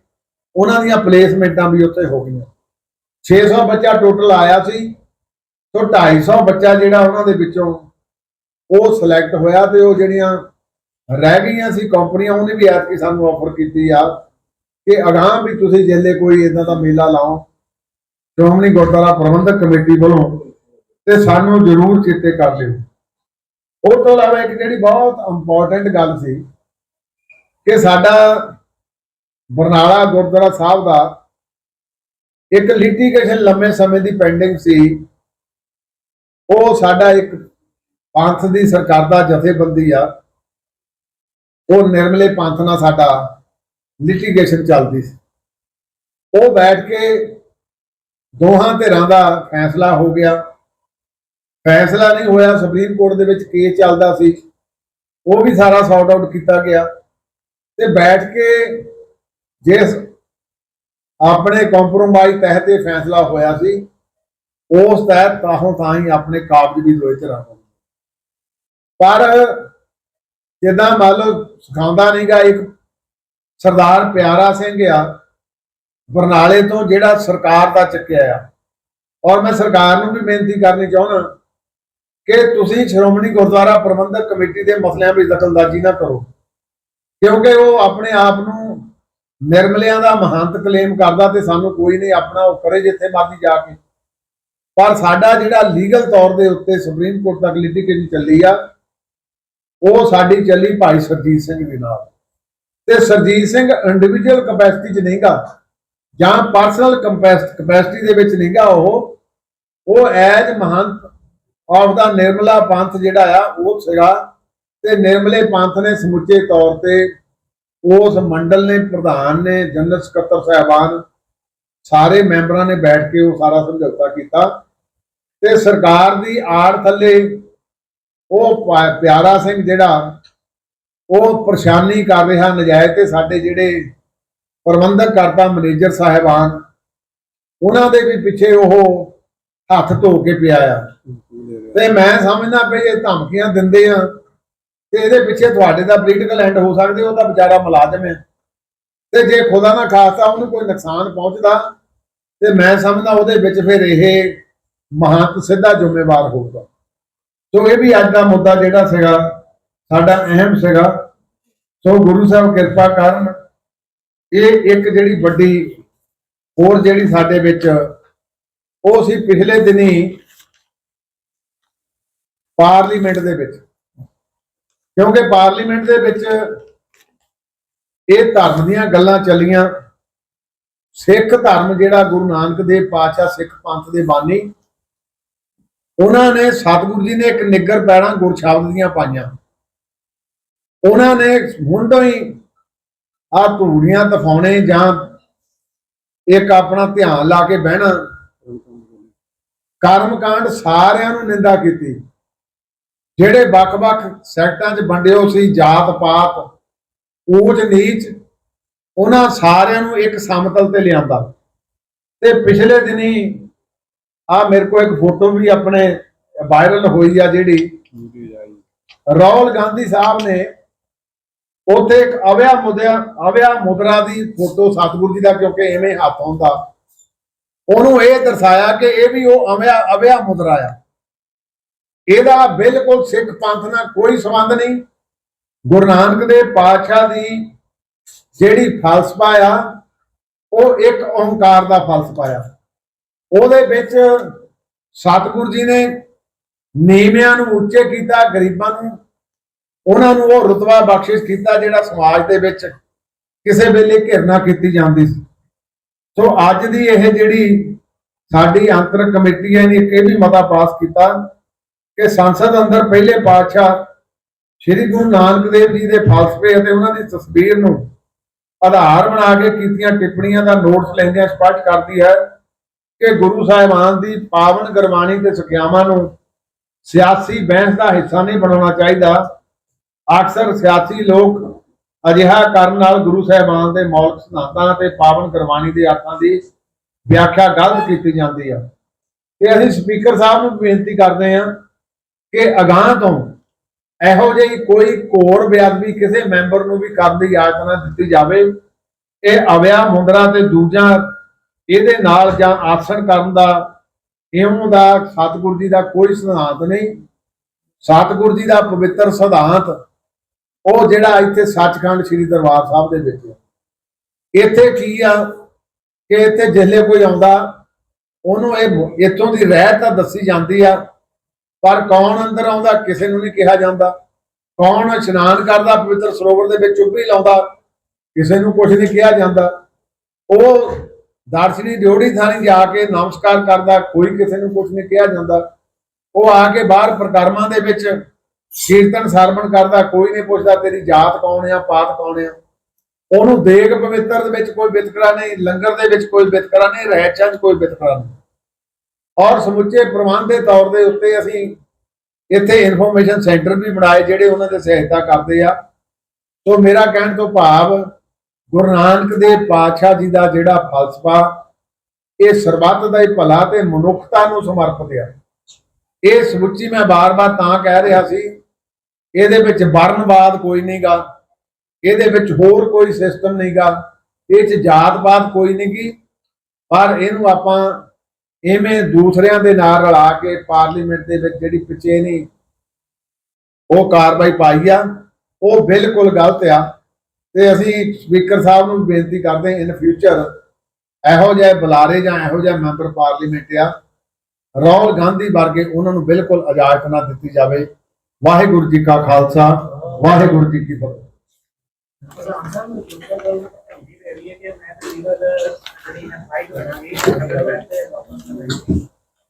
ਉਹਨਾਂ ਦੀਆਂ ਪਲੇਸਮੈਂਟਾਂ ਵੀ ਉੱਥੇ ਹੋ ਗਈਆਂ। 600 ਬੱਚਾ ਟੋਟਲ ਆਇਆ ਸੀ। ਤੋਂ 250 ਬੱਚਾ ਜਿਹੜਾ ਉਹਨਾਂ ਦੇ ਵਿੱਚੋਂ ਉਹ ਸਿਲੈਕਟ ਹੋਇਆ ਤੇ ਉਹ ਜਿਹੜੀਆਂ ਰਹਿ ਗਈਆਂ ਸੀ ਕੰਪਨੀਆਂ, ਉਹਨੇ ਵੀ ਐਤਕੀ ਸਾਨੂੰ ਆਫਰ ਕੀਤੀ ਆ ਕਿ ਅਗਾਂਹ ਵੀ ਤੁਸੀਂ ਜੇਲੇ ਕੋਈ ਇਦਾਂ ਦਾ ਮੇਲਾ ਲਾਓ। ਸ਼੍ਰੋਮਣੀ ਗੁਰਦੁਆਰਾ ਪ੍ਰਬੰਧਕ ਕਮੇਟੀ ਵੱਲੋਂ ਤੇ ਸਾਨੂੰ ਜ਼ਰੂਰ ਚੇਤੇ ਕਰ ਲਿਓ। ਉਹ ਤੋਂ ਇਲਾਵਾ ਇੱਕ ਜਿਹੜੀ ਬਹੁਤ ਇੰਪੋਰਟੈਂਟ ਗੱਲ ਸੀ ਕਿ ਸਾਡਾ ਬਰਨਾਲਾ ਗੁਰਦੁਆਰਾ ਸਾਹਿਬ ਦਾ ਇੱਕ ਲਿਟੀਗੇਸ਼ਨ ਲੰਮੇ ਸਮੇਂ ਦੀ ਪੈਂਡਿੰਗ ਸੀ। ਉਹ ਸਾਡਾ ਇੱਕ ਪੰਥ ਦੀ ਸਰਕਾਰ ਦਾ ਜਥੇਬੰਦੀ ਆ। ਉਹ ਨਿਰਮਲੇ ਪੰਥ ਨਾਲ ਸਾਡਾ ਲਿਟੀਗੇਸ਼ਨ ਚੱਲਦੀ ਸੀ। ਉਹ ਬੈਠ ਕੇ ਦੋਹਾਂ ਧਿਰਾਂ ਦਾ ਫੈਸਲਾ ਹੋ ਗਿਆ। ਫੈਸਲਾ ਨਹੀਂ ਹੋਇਆ, ਸੁਪਰੀਮ ਕੋਰਟ ਦੇ ਵਿੱਚ ਕੇਸ ਚੱਲਦਾ ਸੀ। ਉਹ ਵੀ ਸਾਰਾ ਸੌਟ ਆਊਟ ਕੀਤਾ ਗਿਆ। ਤੇ ਬੈਠ ਕੇ ਜਿਸ ਆਪਣੇ ਕੰਪਰੋਮਾਈਜ਼ ਤਹਿਤ ਇਹ ਫੈਸਲਾ ਹੋਇਆ ਸੀ, ਉਸ ਤਹਿਤ ਤਾਹੋਂ ਤਾਂ ਹੀ ਆਪਣੇ ਕਾਬਜ ਵੀ ਦੋਏ ਧਿਰਾਂ ਨੂੰ ਪਰ ਜਿੱਦਾਂ ਮੰਨ ਲਓ, ਸਿਖਾਉਂਦਾ ਨਹੀਂਗਾ ਇੱਕ ਸਰਦਾਰ ਪਿਆਰਾ ਸਿੰਘ ਆ, ਬਰਨਾਲੇ ਤੋਂ ਜਿਹੜਾ ਸਰਕਾਰ ਦਾ ਚੱਕਿਆ ਆ। ਔਰ ਮੈਂ ਸਰਕਾਰ ਨੂੰ ਵੀ ਬੇਨਤੀ ਕਰਨੀ ਚਾਹੁੰਦਾ ਕਿ ਤੁਸੀਂ ਸ਼੍ਰੋਮਣੀ ਗੁਰਦੁਆਰਾ ਪ੍ਰਬੰਧਕ ਕਮੇਟੀ ਦੇ ਮਸਲਿਆਂ ਵਿੱਚ ਦਖਲਅੰਦਾਜ਼ੀ ਨਾ ਕਰੋ। ਕਿਉਂਕਿ ਉਹ ਆਪਣੇ ਆਪ ਨੂੰ ਨਿਰਮਲਿਆਂ ਦਾ ਮਹੰਤ ਕਲੇਮ ਕਰਦਾ ਤੇ ਸਾਨੂੰ ਕੋਈ ਨਹੀਂ ਆਪਣਾ ਉਹ ਕਰੇ ਜਿੱਥੇ ਮਰਜ਼ੀ ਜਾ ਕੇ। ਪਰ ਸਾਡਾ ਜਿਹੜਾ ਲੀਗਲ ਤੌਰ ਦੇ ਉੱਤੇ ਸੁਪਰੀਮ ਕੋਰਟ ਤੱਕ ਲਿਟੀਗੇਸ਼ਨ ਚੱਲੀ ਆ, ਉਹ ਸਾਡੀ ਚੱਲੀ ਭਾਈ ਸਰਜੀਤ ਸਿੰਘ ਦੇ ਨਾਲ। ਤੇ ਸਰਜੀਤ ਸਿੰਘ ਇੰਡੀਵਿਜੂਅਲ ਕਪੈਸਿਟੀ 'ਚ ਨਹੀਂਗਾ ਜਾਂ ਪਰਸਨਲ ਕਪੈਸਿਟੀ ਦੇ ਵਿੱਚ ਨਹੀਂਗਾ ਉਹ। ਉਹ as Mahant of the Nirmala Panth ਜਿਹੜਾ ਆ, ਉਹ ਸੀਗਾ। ਤੇ ਨਿਰਮਲੇ ਪੰਥ ਨੇ ਸਮੁੱਚੇ ਤੌਰ ਤੇ ਉਸ ਮੰਡਲ ਨੇ, ਪ੍ਰਧਾਨ ਨੇ, ਜਨਰਲ ਸਕੱਤਰ ਸਾਹਿਬਾਨ, ਸਾਰੇ ਮੈਂਬਰਾਂ ਨੇ ਬੈਠ ਕੇ ਉਹ ਸਾਰਾ ਸਮਝੌਤਾ ਕੀਤਾ। ਤੇ ਸਰਕਾਰ ਦੀ ਆੜ ਥੱਲੇ ਉਹ ਪਿਆਰਾ ਸਿੰਘ ਜਿਹੜਾ, ਉਹ ਪਰੇਸ਼ਾਨੀ ਕਰ ਰਿਹਾ, ਨਜਾਇਜ਼ ਤੇ ਸਾਡੇ ਜਿਹੜੇ ਪ੍ਰਬੰਧਕ ਕਰਤਾ, ਮੈਨੇਜਰ ਸਾਹਿਬਾਨ, ਉਹਨਾਂ ਦੇ ਵੀ ਪਿੱਛੇ ਉਹ ਹੱਥ ਧੋ ਕੇ ਪਿਆ ਆ। ਤੇ ਮੈਂ ਸਮਝਦਾ ਵੀ ਇਹ ਧਮਕੀਆਂ ਦਿੰਦੇ ਆ, ਤੇ ਇਹਦੇ ਪਿੱਛੇ ਤੁਹਾਡੇ ਦਾ ਪੋਲੀਟੀਕਲ ਐਂਡ ਹੋ ਸਕਦੇ ਉਹ ਤਾਂ ਵਿਚਾਰਾ ਮੁਲਾਜ਼ਮ ਹੈ ਤੇ ਜੇ ਖੁਦਾ ਨਾ ਖਾਸਤਾ, ਉਹਨੂੰ ਕੋਈ ਨੁਕਸਾਨ ਪਹੁੰਚਦਾ, ਤੇ ਮੈਂ ਸਮਝਦਾ ਉਹਦੇ ਵਿੱਚ ਫਿਰ ਇਹ ਮਹੰਤ ਸਿੱਧਾ ਜ਼ਿੰਮੇਵਾਰ ਹੋਊਗਾ। ਸੋ ਇਹ ਵੀ ਅੱਜ ਦਾ ਮੁੱਦਾ ਜਿਹੜਾ ਸੀਗਾ, ਸਾਡਾ ਅਹਿਮ ਸੀਗਾ। ਸੋ ਗੁਰੂ ਸਾਹਿਬ ਕਿਰਪਾ ਕਰਨ, ਇਹ ਇੱਕ ਜਿਹੜੀ ਵੱਡੀ ਹੋਰ ਜਿਹੜੀ ਸਾਡੇ ਵਿੱਚ, ਉਹ ਸੀ ਪਿਛਲੇ ਦਿਨੀ ਪਾਰਲੀਮੈਂਟ ਦੇ ਵਿੱਚ। ਕਿਉਂਕਿ ਪਾਰਲੀਮੈਂਟ ਦੇ ਵਿੱਚ ਇਹ ਧਰਮ ਦੀਆਂ ਗੱਲਾਂ ਚੱਲੀਆਂ। ਸਿੱਖ ਧਰਮ ਜਿਹੜਾ ਗੁਰੂ ਨਾਨਕ ਦੇਵ ਪਾਤਸ਼ਾਹ, ਸਿੱਖ ਪੰਥ ਦੇ ਬਾਨੀ, ਉਹਨਾਂ ਨੇ ਸਤਿਗੁਰੂ ਜੀ ਨੇ ਇੱਕ ਨਿੱਗਰ ਪੈਣਾ ਗੁਰ ਸ਼ਬਦ ਦੀਆਂ ਪਾਈਆਂ। ਉਹਨਾਂ ਨੇ ਹੁਣ ਤੋਂ ਹੀ ਆ ਧੂੜੀਆਂ ਤਫਾਉਣੇ ਜਾਂ ਇੱਕ ਆਪਣਾ ਧਿਆਨ ਲਾ ਕੇ ਬਹਿਣਾ। ਕਰਮਕਾਂਡ ਸਾਰਿਆਂ ਨੂੰ ਨਿੰਦਾ ਕੀਤੀ। ਜਿਹੜੇ ਵੱਖ-ਵੱਖ ਸੈਕਟਾਂ 'ਚ ਵੰਡਿਓ ਸੀ, ਜਾਤ, ਪਾਤ, ਊਚ, ਨੀਚ, ਉਹਨਾਂ ਸਾਰਿਆਂ ਨੂੰ ਇੱਕ ਸਮਤਲ ਤੇ ਲਿਆਂਦਾ। ਤੇ ਪਿਛਲੇ ਦਿਨੀ ਆ ਮੇਰੇ ਕੋਲ ਇੱਕ ਫੋਟੋ ਵੀ ਆਪਣੇ ਵਾਇਰਲ ਹੋਈ ਆ ਜਿਹੜੀ ਰਾਹੁਲ ਗਾਂਧੀ ਸਾਹਿਬ ਨੇ ਉੱਥੇ ਇੱਕ ਅਵਿਆ ਮੁਦਰਾ ਅਵਿਆ ਮੁਦਰਾ ਦੀ ਫੋਟੋ ਸਤਿਗੁਰੂ ਜੀ ਦਾ, ਕਿਉਂਕਿ ਐਵੇਂ ਹੱਥ ਹੁੰਦਾ ਉਹਨੂੰ ਇਹ ਦਰਸਾਇਆ ਕਿ ਇਹ ਵੀ ਉਹ ਅਵਿਆ ਅਵਿਆ ਮੁਦਰਾ ਆ। ਇਹਦਾ ਬਿਲਕੁਲ ਸਿੱਖ ਪੰਥ ਨਾਲ ਕੋਈ ਸੰਬੰਧ ਨਹੀਂ। ਗੁਰੂ ਨਾਨਕ ਦੇਵ ਪਾਤਸ਼ਾਹ ਦੀ ਜਿਹੜੀ ਫਲਸਫਾ ਆ, ਉਹ ਇੱਕ ਓੰਕਾਰ ਦਾ ਫਲਸਫਾ ਆ। ਉਹਦੇ ਵਿੱਚ ਸਤਿਗੁਰੂ ਜੀ ਨੇ ਨੀਵਿਆਂ ਨੂੰ ਉੱਚੇ ਕੀਤਾ, ਗਰੀਬਾਂ ਨੂੰ, ਉਹਨਾਂ ਨੂੰ ਉਹ ਰਤਬਾ ਬਖਸ਼ਿਸ਼ ਕੀਤਾ ਜਿਹੜਾ ਸਮਾਜ ਦੇ ਵਿੱਚ ਕਿਸੇ ਵੇਲੇ ਘਿਰਨਾ ਕੀਤੀ ਜਾਂਦੀ ਸੀ। ਸੋ ਅੱਜ ਦੀ ਇਹ ਜਿਹੜੀ ਸਾਡੀ ਅੰਤਰ ਕਮੇਟੀ ਹੈ ਨੇ ਇੱਕ ਇਹ ਵੀ ਮਤਾ ਪਾਸ ਕੀਤਾ ਕਿ ਸੰਸਦ ਅੰਦਰ ਪਹਿਲੇ ਪਾਤਸ਼ਾਹ ਸ੍ਰੀ ਗੁਰੂ ਨਾਨਕ ਦੇਵ ਜੀ ਦੇ ਫਲਸਫੇ ਅਤੇ ਉਹਨਾਂ ਦੀ ਤਸਵੀਰ ਨੂੰ ਆਧਾਰ ਬਣਾ ਕੇ ਕੀਤੀਆਂ ਟਿੱਪਣੀਆਂ ਦਾ ਨੋਟਸ ਲੈਂਦਿਆਂ ਸਪਸ਼ਟ ਕਰਦੀ ਹੈ ਕਿ ਗੁਰੂ ਸਾਹਿਬਾਨ ਦੀ ਪਾਵਨ ਗੁਰਬਾਣੀ ਤੇ ਸਿੱਖਿਆਵਾਂ ਨੂੰ ਸਿਆਸੀ ਬਹਿਸ ਦਾ ਹਿੱਸਾ ਨਹੀਂ ਬਣਾਉਣਾ ਚਾਹੀਦਾ। ਅਕਸਰ ਸਿਆਸੀ ਲੋਕ ਅਜਿਹਾ ਕਰਨ ਨਾਲ ਗੁਰੂ ਸਾਹਿਬਾਨ ਦੇ ਮੌਲਿਕ ਸਿਧਾਂਤਾਂ ਤੇ ਪਾਵਨ ਗੁਰਬਾਣੀ ਦੇ ਅਰਥਾਂ ਦੀ ਵਿਆਖਿਆ ਗਲਤ ਕੀਤੀ ਜਾਂਦੀ ਹੈ। ਤੇ ਅਸੀਂ ਸਪੀਕਰ ਸਾਹਿਬ ਨੂੰ ਬੇਨਤੀ ਕਰਦੇ ਹਾਂ ਕਿ ਅਗਾਹ ਤੋਂ ਇਹੋ ਜਿਹੀ ਕੋਈ ਘੋਰ ਬੇਅਦਬੀ ਕਿਸੇ ਮੈਂਬਰ ਨੂੰ ਵੀ ਕਰਨ ਦੀ ਇਜਾਜ਼ਤ ਨਾ ਦਿੱਤੀ ਜਾਵੇ ਇਹ ਅਵਿਆ ਮੁੰਦਰਾ ਤੇ ਦੂਜਾ ਇਹਦੇ ਨਾਲ ਜਾਂ ਆਸਣ ਕਰਨ ਦਾ, ਇਉਂ ਦਾ ਸਤਿਗੁਰੂ ਜੀ ਦਾ ਕੋਈ ਸਿਧਾਂਤ ਨਹੀਂ ਸਤਿਗੁਰੂ ਜੀ ਦਾ ਪਵਿੱਤਰ ਸਿਧਾਂਤ ਉਹ ਜਿਹੜਾ ਇੱਥੇ ਸੱਚਖੰਡ ਸ੍ਰੀ ਦਰਬਾਰ ਸਾਹਿਬ ਦੇ ਵਿੱਚ ਹੈ। ਇੱਥੇ ਕੀ ਆ ਕਿ ਇੱਥੇ ਜਿੱਲੇ ਕੋਈ ਆਉਂਦਾ, ਉਹਨੂੰ ਇਹ ਮ- ਇੱਥੋਂ ਦੀ ਰਹਿਤ ਤਾਂ ਦੱਸੀ ਜਾਂਦੀ ਆ ਪਰ ਕੌਣ ਅੰਦਰ ਆਉਂਦਾ, ਕਿਸੇ ਨੂੰ ਨਹੀਂ ਕਿਹਾ ਜਾਂਦਾ। ਕੌਣ ਇਸ਼ਨਾਨ ਕਰਦਾ, ਪਵਿੱਤਰ ਸਰੋਵਰ ਦੇ ਵਿੱਚ ਚੁੱਭੀ ਲਾਉਂਦਾ, ਕਿਸੇ ਨੂੰ ਕੁਝ ਨਹੀਂ ਕਿਹਾ ਜਾਂਦਾ। ਉਹ ਦਰਸ਼ਨੀ ਡਿਉੜੀ ਥਾਣੀ ਜਾ ਕੇ ਨਮਸਕਾਰ ਕਰਦਾ, ਕੋਈ ਕਿਸੇ ਨੂੰ ਕੁਝ ਨਹੀਂ ਕਿਹਾ ਜਾਂਦਾ। ਉਹ ਆ ਕੇ ਬਾਹਰ ਪ੍ਰਕਰਮਾਂ ਦੇ ਵਿੱਚ ਕੀਰਤਨ ਸਰਵਣ ਕਰਦਾ, ਕੋਈ ਨਹੀਂ ਪੁੱਛਦਾ ਤੇਰੀ ਜਾਤ ਕੌਣ ਆ, ਪਾਤ ਕੌਣ ਆ। ਉਹਨੂੰ ਦੇਗ ਪਵਿੱਤਰ ਦੇ ਵਿੱਚ ਕੋਈ ਵਿਤਕਰਾ ਨਹੀਂ, ਲੰਗਰ ਦੇ ਵਿੱਚ ਕੋਈ ਵਿਤਕਰਾ ਨਹੀਂ ਰਹਿਚਾਂ 'ਚ ਕੋਈ ਵਿਤਕਰਾ ਨਹੀਂ। ਔਰ ਸਮੁੱਚੇ ਪ੍ਰਬੰਧ ਦੇ ਤੌਰ ਦੇ ਉੱਤੇ ਅਸੀਂ ਇੱਥੇ ਇਨਫੋਰਮੇਸ਼ਨ ਸੈਂਟਰ ਵੀ ਬਣਾਏ ਜਿਹੜੇ ਉਹਨਾਂ ਦੇ ਸਹਾਇਤਾ ਕਰਦੇ ਆ। ਸੋ ਮੇਰਾ ਕਹਿਣ ਤੋਂ ਭਾਵ ਗੁਰੂ ਨਾਨਕ ਦੇਵ ਪਾਤਸ਼ਾਹ ਜੀ ਦਾ ਜਿਹੜਾ ਫਲਸਫਾ, ਇਹ ਸਰਬੱਤ ਦਾ ਹੀ ਭਲਾ ਤੇ ਮਨੁੱਖਤਾ ਨੂੰ ਸਮਰਪਿਤ ਆ। ਇਹ ਸਮੁੱਚੀ ਮੈਂ ਬਾਰ-ਬਾਰ ਤਾਂ ਕਹਿ ਰਿਹਾ ਸੀ, ਇਹਦੇ ਵਿੱਚ ਵਰਨਵਾਦ ਕੋਈ ਨਹੀਂਗਾ ਇਹਦੇ ਵਿੱਚ ਹੋਰ ਕੋਈ ਸਿਸਟਮ ਨਹੀਂਗਾ ਇਹ ਚ ਜਾਤ-ਪਾਤ ਕੋਈ ਨਹੀਂਗੀ ਪਰ ਇਹਨੂੰ ਆਪਾਂ ਐਵੇਂ ਦੂਸਰਿਆਂ ਦੇ ਨਾਲ ਰਲਾ ਕੇ ਪਾਰਲੀਮੈਂਟ ਦੇ ਵਿੱਚ ਜਿਹੜੀ ਪਿੱਛੇ ਉਹ ਕਾਰਵਾਈ ਪਾਈ ਆ, ਉਹ ਬਿਲਕੁਲ ਗਲਤ ਆ। ਤੇ ਅਸੀਂ ਸਪੀਕਰ ਸਾਹਿਬ ਨੂੰ ਬੇਨਤੀ ਕਰਦੇ ਇਨ ਫਿਊਚਰ ਇਹੋ ਜਿਹੇ ਬੁਲਾਰੇ ਜਾਂ ਇਹੋ ਜਿਹੇ ਮੈਂਬਰ ਪਾਰਲੀਮੈਂਟ ਆ, ਰਾਹੁਲ ਗਾਂਧੀ ਵਰਗੇ ਉਹਨਾਂ ਨੂੰ ਬਿਲਕੁਲ ਇਜਾਜ਼ਤ ਨਾ ਦਿੱਤੀ ਜਾਵੇ। ਵਾਹਿਗੁਰੂ ਜੀ ਕਾ ਖਾਲਸਾ, ਵਾਹਿਗੁਰੂ ਜੀ ਕੀ ਫਤਿਹ।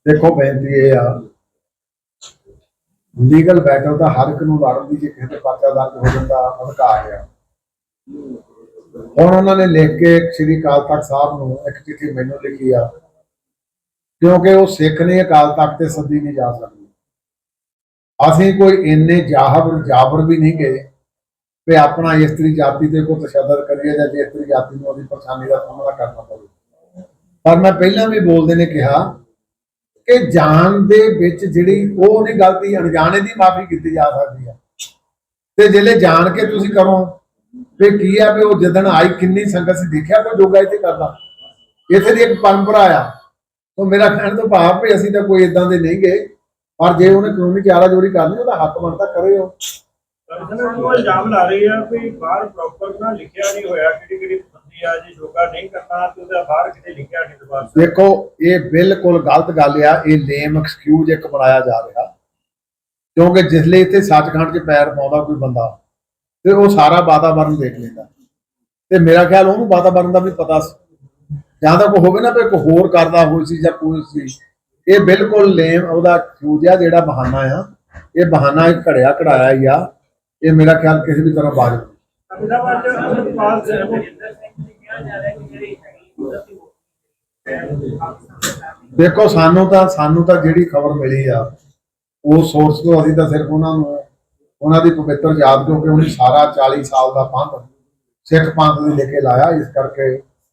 ਦੇਖੋ ਬੇਨਤੀ ਇਹ ਆ। ਲੀਗਲ ਬੈਟਲ ਤਾਂ ਹਰ ਇੱਕ ਨੂੰ ਲੜਨ ਦੀ ਜੇ ਕਿਸੇ ਤੇ ਪਰਚਾ ਦਰਜ ਹੋ ਜਾਂਦਾ, ਅਧਿਕਾਰ ਆ। ਹੁਣ ਉਹਨਾਂ ਨੇ ਲਿਖ ਕੇ ਸ੍ਰੀ ਅਕਾਲ ਤਖਤ ਸਾਹਿਬ ਨੂੰ ਇੱਕ ਚਿੱਠੀ ਮੈਨੂੰ ਲਿਖੀ ਆ, ਕਿਉਂਕਿ ਉਹ ਸਿੱਖ ਨੇ ਅਕਾਲ ਤਖਤ ਤੇ ਸੱਦੀ ਨਹੀਂ ਜਾ ਸਕਦੀ। ਅਸੀਂ ਕੋਈ ਇੰਨੇ ਜਾਹਰ ਜਾਬਰ ਵੀ ਨਹੀਂ ਗਏ ਵੀ ਆਪਣਾ ਇਸਤਰੀ ਜਾਤੀ ਤੇ ਕੋਈ ਤਸ਼ੱਦਦ ਕਰੀਏ ਜਾਂ ਇਸਤਰੀ ਜਾਤੀ ਨੂੰ ਉਹਦੀ ਪਰੇਸ਼ਾਨੀ ਦਾ ਸਾਹਮਣਾ ਕਰਨਾ ਪਵੇ। ਪਰ ਮੈਂ ਪਹਿਲਾਂ ਵੀ ਬੋਲਦੇ ਨੇ ਕਿਹਾ ਕਿ ਜਾਣ ਦੇ ਵਿੱਚ ਜਿਹੜੀ ਉਹ ਨਹੀਂ ਗਲਤੀ, ਅਣਜਾਣੇ ਦੀ ਮਾਫੀ ਕੀਤੀ ਜਾ ਸਕਦੀ ਹੈ ਤੇ ਜਿਹੜੇ ਜਾਣ ਕੇ ਤੁਸੀਂ ਕਰੋ ਤੇ ਕੀ ਆ ਵੀ ਉਹ ਜਦਨ ਆਈ ਕਿੰਨੀ ਸੰਗਤ ਸੀ, ਦੇਖਿਆ ਕੋਈ ਜੋਗਾ ਇੱਥੇ ਕਰਦਾ। ਇੱਥੇ ਦੀ ਇੱਕ ਪਰੰਪਰਾ ਆ। ਤੋਂ ਮੇਰਾ ਕਹਿਣ ਤੋਂ ਭਾਵ ਵੀ ਅਸੀਂ ਤਾਂ ਕੋਈ ਇਦਾਂ ਦੇ ਨਹੀਂ ਗਏ, ਪਰ ਜੇ ਉਹਨੇ ਕਾਨੂੰਨੀ ਚਾਰਾ ਜੋਰੀ ਕਰਨੀ, ਉਹਦਾ ਹੱਕ ਬਣਦਾ, ਕਰੇ ਉਹ। ਕਮਿਸ਼ਨਰ ਨੂੰ ਇਲਜ਼ਾਮ ਲਾ ਰਹੇ ਆ ਵੀ ਬਾਹਰ ਪ੍ਰੋਪਰ ਨਾ ਲਿਖਿਆ ਨਹੀਂ ਹੋਇਆ ਕਿਹੜੀ ਕਿਹੜੀ ਆ ਜੇ ਯੋਗਾ ਨਹੀਂ ਕਰਨਾ ਤੇ ਉਹਦਾ ਬਾਹਰ ਕਿਤੇ ਲਿਖਿਆ ਨਹੀਂ ਸਾਹਿਬ। ਦੇਖੋ ਇਹ ਬਿਲਕੁਲ ਗਲਤ ਗੱਲ ਆ ਇਹ ਲੇਮ ਐਕਸਕਿਊਜ਼ ਇੱਕ ਬਣਾਇਆ ਜਾ ਰਿਹਾ। ਕਿਉਂਕਿ ਜਿਸ ਲਈ ਇੱਥੇ ਸੱਚਖੰਡ 'ਚ ਪੈਰ ਪਾਉਂਦਾ ਕੋਈ ਬੰਦਾ ਤੇ ਉਹ ਸਾਰਾ ਵਾਤਾਵਰਨ ਦੇਖ ਲੈਂਦਾ। ਤੇ ਮੇਰਾ ਖਿਆਲ ਉਹਨੂੰ ਵਾਤਾਵਰਨ ਦਾ ਵੀ ਪਤਾ ਸੀ। ਜਾਂ ਤਾਂ ਕੋਈ ਹੋਵੇ ਨਾ ਕੋਈ ਹੋਰ ਕਰਦਾ ਹੋਈ ਸੀ ਜਾਂ ਕੋਈ ਸੀ। ਇਹ ਬਿਲਕੁਲ ਲੇਮ ਉਹਦਾ ਐਕਸਕਿਊਜ਼ ਆ ਜਿਹੜਾ ਬਹਾਨਾ ਆ। ਇਹ ਬਹਾਨਾ ਇੱਕ ਘੜਿਆ ਘੜਾਇਆ ਹੀ ਆ। ਇਹ ਮੇਰਾ ਖਿਆਲ ਕਿਸੇ ਵੀ ਤਰ੍ਹਾਂ ਬਾਜ ਅਮਿਤਾਭਾਰ ਚ ਅਮਰਪਾਲ ਸਿੰਘ ਦੇਖੋ, ਸਾਨੂੰ ਤਾਂ ਸਾਨੂੰ ਤਾਂ ਜਿਹੜੀ ਖਬਰ ਮਿਲੀ ਆ, ਉਹ ਸੋਰਸ ਤੋਂ ਅਸੀਂ ਤਾਂ ਸਿਰਫ ਉਹਨਾਂ ਨੂੰ ਉਹਨਾਂ ਦੀ ਪਵਿੱਤਰ ਯਾਦ ਕਿਉਂਕਿ ਉਹਨੇ ਸਾਰਾ 40 ਸਾਲ ਦਾ ਪੰਥ ਸਿੱਖ ਪੰਥ ਦੇ ਲੈ ਕੇ ਲਾਇਆ, ਇਸ ਕਰਕੇ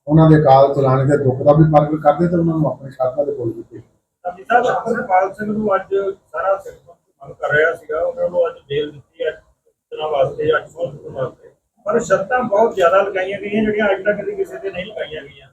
ਉਹਨਾਂ ਦੇ ਕਾਲ ਚਲਾਣੇ ਦੇ ਦੁੱਖ ਦਾ ਵੀ ਫ਼ਰਕ ਕਰਦੇ ਤੇ ਉਹਨਾਂ ਨੂੰ ਆਪਣੇ ਸ਼ਰਧਾ ਦੇ ਕੋਲ ਦਿੱਤੇ ਅਮਿਤਾਭ ਅਮਰਪਾਲ ਸਿੰਘ ਨੂੰ ਅੱਜ ਸਾਰਾ ਸਿੱਖ ਮੰਗ ਕਰ ਰਿਹਾ ਸੀਗਾ, ਉਹਨਾਂ ਨੂੰ ਅੱਜ ਜੇਲ੍ਹ ਦਿੱਤੀ ਹੈ ਦਿਨਾਂ ਵਾਸਤੇ, ਅੱਜ ਬਹੁਤ ਵਾਸਤੇ ਪਰ ਸ਼ਰਤਾਂ ਬਹੁਤ ਜ਼ਿਆਦਾ ਲਗਾਈਆਂ ਗਈਆਂ ਜਿਹੜੀਆਂ ਅੱਜ ਤੱਕ ਕਦੇ ਕਿਸੇ ਤੇ ਨਹੀਂ ਲਗਾਈਆਂ ਗਈਆਂ।